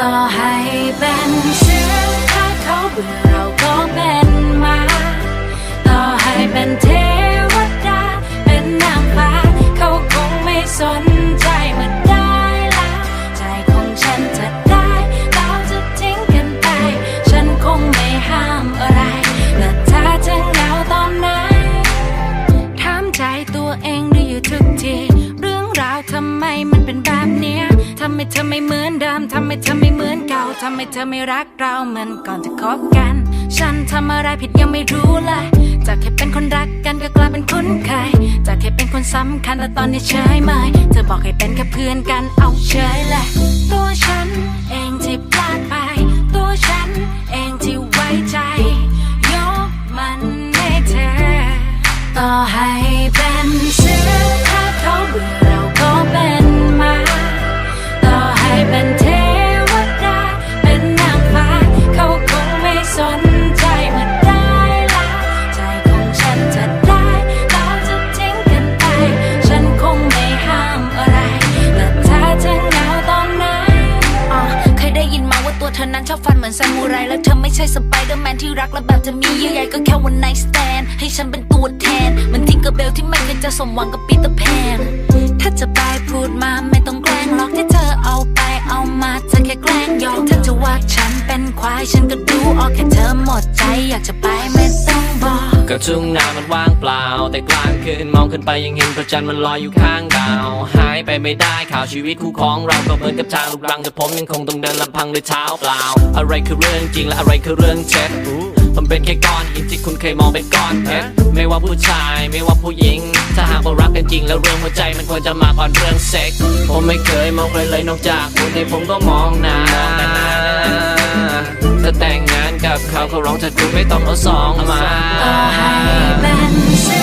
ต่อให้เป็นเสือถ้าเขาเบื่อเราก็เป็นมา ต่อให้เป็นเทวดา เป็นนางฟ้า เขาคงไม่สนใจเมื่อได้แล้วใจของฉันจะได้เราจะทิ้งกันไป ฉันคงไม่ห้ามอะไรและถ้าจะเหงาตอนไหนถามใจตัวเองดูอยู่ทุกที เรื่องราวทำไมมันเป็นแบบ เนี้เธอไม่เหมือนเดิมทำไมเธอไม่เหมือนเก่าทำไมเธอไม่รักเราเหมือนก่อนจะคบกัน ฉันทำอะไรผิดยังไม่รู้เลยจากแค่เป็นคนรักกันก็กลายเป็นคุ้นเคยจากแค่เป็นคนสำคัญแต่ตอนนี้เฉยเมยเธอบอกให้เป็นแค่เพื่อนกันเอาเฉยแหละ ตัวฉันเองที่พลาดไป ตัวฉันเองที่ไว้ใจ ยกมันให้เธอ ต่อให้เป็น อบฟันเหมือนซามูไรแล้วเธอไม่ใช่สไปเดอร์แมนที่รักและแบบจะมีเยื่อใยก็แค่วันไนสแตนให้ฉันเป็นตัวแทนเหมือนทิงเกอร์เบลที่ไม่เคยจะสมหวังกับปีเตอร์แพนถ้าจะไปพูดมาไม่ต้องแกล้งหรอกที่เธอเอาไปเอามาเธอแค่แกล้งยอกถ้าจะว่าฉันเป็นควายฉันก็ดูออกแค่เธอหมดใจ อยากจะไปไม่ต้องบอก ก็ทุ่งนามันว่างเปล่า แต่กลางคืนมองขึ้นไปยังเห็นพระจันทร์มันลอยอยู่ข้างดาว หายไปไม่ได้ข่าวชีวิตคู่ของเราก็เหมือนกับทางลูกรังแต่ผมยังคงต้องเดินลำพังด้วยเท้าเปล่า อะไรคือเรื่องจริงและอะไรคือเรื่องเท็จมันเป็นแค่ก้อนหินที่คุณเคยมองเป็นก้อนเพชรไม่ว่าผู้ชายไม่ว่าผู้หญิง ถ้าหากว่ารักกันจริงแล้วเรื่องหัวใจมันควรจะมาก่อนเรื่องเซ็กส์ผมไม่เคยมองใครเลยนอกจากคุณในผมก็มองนาถ้าแต่งงาน กับเขาเขาร้องถ้าคุณไม่ต้องเอาสองมาให้เป็นเสื